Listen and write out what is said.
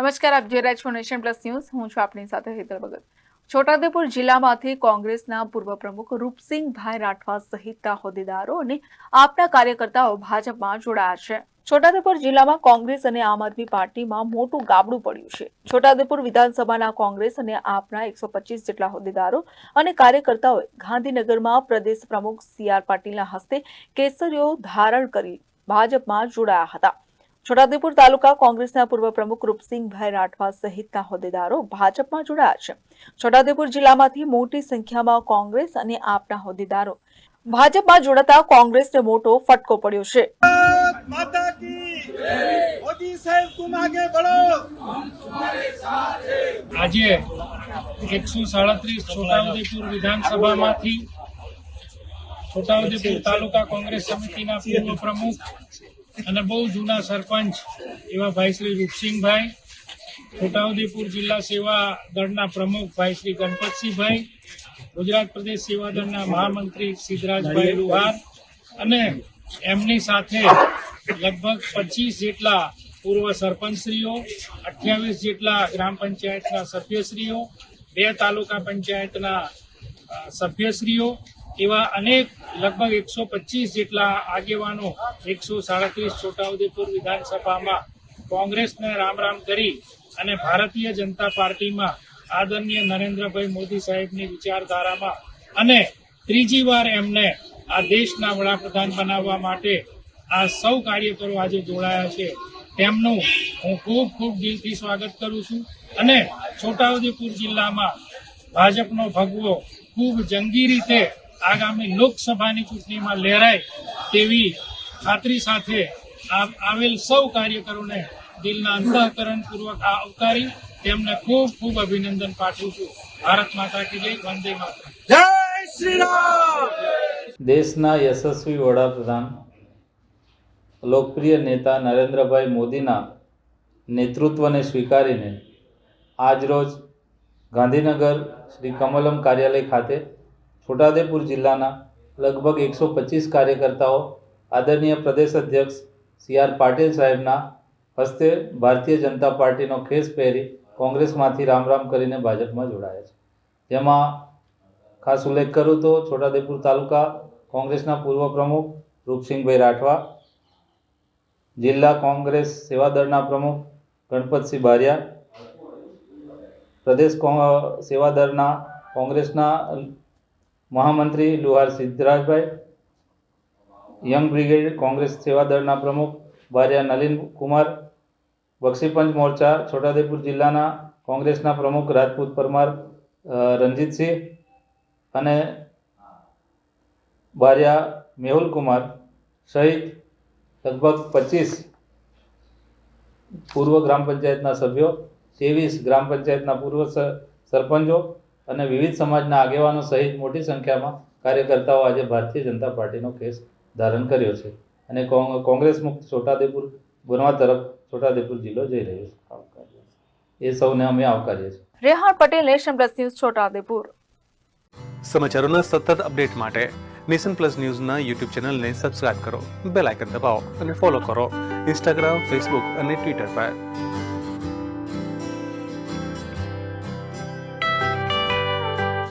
નમસ્કાર, આપ જોઈ રહ્યા નેશન પ્લસ ન્યૂઝ. હું છું આપની સાથે હેતલ ભગત. છોટાઉદેપુર જિલ્લામાંથી કોંગ્રેસના પૂર્વ પ્રમુખ રૂપસિંહભાઈ રાઠવા સહિતના હોદ્દેદારો અને આપના કાર્યકર્તાઓ ભાજપમાં જોડાયા છે. છોટાઉદેપુર જિલ્લામાં કોંગ્રેસ અને આમ આદમી પાર્ટીમાં મોટું ગાબડું પડ્યું છે. છોટાઉદેપુર વિધાનસભાના કોંગ્રેસ અને આપના એકસો પચીસ જેટલા હોદ્દેદારો અને કાર્યકર્તાઓએ ગાંધીનગરમાં પ્રદેશ પ્રમુખ સી આર પાટીલના હસ્તે કેસરીઓ ધારણ કરી ભાજપમાં જોડાયા હતા. છોટાઉદેપુર તાલુકા કોંગ્રેસના પૂર્વ પ્રમુખ રૂપસિંહભાઈ રાઠવા સહિતના હોદ્દેદારો ભાજપમાં જોડાયા છે. છોટાઉદેપુર જિલ્લામાંથી મોટી સંખ્યામાં કોંગ્રેસ અને આપના હોદ્દેદારો ભાજપમાં જોડાતા કોંગ્રેસને મોટો ફટકો પડ્યો છે. આજે એકસો સાડત્રીસ છોટાઉદેપુર વિધાનસભામાંથી છોટાઉદેપુર તાલુકા કોંગ્રેસ સમિતિના પૂર્વ પ્રમુખ અને બહુ જૂના સરપંચ એવા ભાઈ શ્રી રૂપસિંહભાઈ, છોટાઉદેપુર જિલ્લા સેવા દળના પ્રમુખ ભાઈ શ્રી ગણપતસિંહભાઈ, ગુજરાત પ્રદેશ સેવા દળના મહામંત્રી સિદ્ધરાજભાઈ લુહાર અને એમની સાથે લગભગ પચીસ જેટલા પૂર્વ સરપંચશ્રીઓ, અઠ્યાવીસ જેટલા ગ્રામ પંચાયતના સભ્યશ્રીઓ, બે તાલુકા પંચાયતના સભ્યશ્રીઓ એવા અનેક લગભગ એકસો પચીસ જેટલા આગેવાનો, એકસો સાડત્રીસ છોટાઉદેપુર વિધાનસભામાં કોંગ્રેસને રામ રામ કરી અને ભારતીય જનતા પાર્ટીમાં આદરણીય નરેન્દ્રભાઈ મોદી સાહેબની વિચારધારામાં અને ત્રીજી વાર એમને આ દેશના વડાપ્રધાન બનાવવા માટે આ સૌ કાર્યકરો આજે જોડાયા છે. તેમનું હું ખૂબ ખૂબ દિલથી સ્વાગત કરું છું અને છોટાઉદેપુર જિલ્લામાં ભાજપનો ભગવો ખૂબ જંગી રીતે આગામી લોકસભાની ચૂંટણીમાં લહેરાય તેવી ખાતરી સાથે આવેલ સૌ કાર્યકરોને દિલના અંતઃકરણપૂર્વક પૂર્વક આવકારી તેમને ખૂબ ખૂબ અભિનંદન પાઠવું છું. ભારત માતા કી જય વંદે માતા દેશના યશસ્વી વડાપ્રધાન લોકપ્રિય નેતા નરેન્દ્રભાઈ મોદીના નેતૃત્વને સ્વીકારીને આજરોજ ગાંધીનગર શ્રી કમલમ કાર્યાલય ખાતે છોટાઉદેપુર જિલ્લાના લગભગ એકસો પચીસ કાર્યકર્તાઓ આદરણીય પ્રદેશ અધ્યક્ષ સી આર પાટીલ સાહેબના હસ્તે ભારતીય જનતા પાર્ટીનો ખેસ પહેરી કોંગ્રેસમાંથી રામ રામ કરીને ભાજપમાં જોડાયા છે. જેમાં ખાસ ઉલ્લેખ કરું તો છોટાઉદેપુર તાલુકા કોંગ્રેસના પૂર્વ પ્રમુખ રૂપસિંહભાઈ રાઠવા, જિલ્લા કોંગ્રેસ સેવાદળના પ્રમુખ ગણપતસિંહ બારિયા, પ્રદેશ કો- સેવાદળના કોંગ્રેસના મહામંત્રી લુહાર સિદ્ધરાજભાઈ, યંગ બ્રિગેડ કોંગ્રેસ સેવાદળના પ્રમુખ ભાર્યા નલિન કુમાર, બક્ષીપંચ મોરચા છોટાઉદેપુર જિલ્લાના કોંગ્રેસના પ્રમુખ રાજપૂત પરમાર રણજીતસિંહ અને ભાર્યા મેહુલ કુમાર સહિત લગભગ પચીસ પૂર્વ ગ્રામ પંચાયતના સભ્યો, ત્રેવીસ ગ્રામ પંચાયતના પૂર્વ સરપંચો અને વિવિધ સમાજના આગેવાનો સહિત મોટી સંખ્યામાં કાર્યકર્તાઓ આજે ભારતીય જનતા પાર્ટીનો કેસ ધારણ કર્યો છે. અને કોંગ- કોંગ્રેસ મુક્ત છોટાદેપુર બનવા તરફ છોટાદેપુર જિલ્લો જઈ રહ્યો છે. એ સૌને અમે આવકારીએ છીએ. Rehan Patel nation plus news Chhotaudepur સમાચારોના સતત અપડેટ માટે નેશન પ્લસ ન્યૂઝના યુટ્યુબ ચેનલને સબસ્ક્રાઇબ કરો બેલ આઇકન દબાવો અને ફોલો કરો. ઇન્સ્ટાગ્રામ ફેસબુક અને ટ્વિટર પર.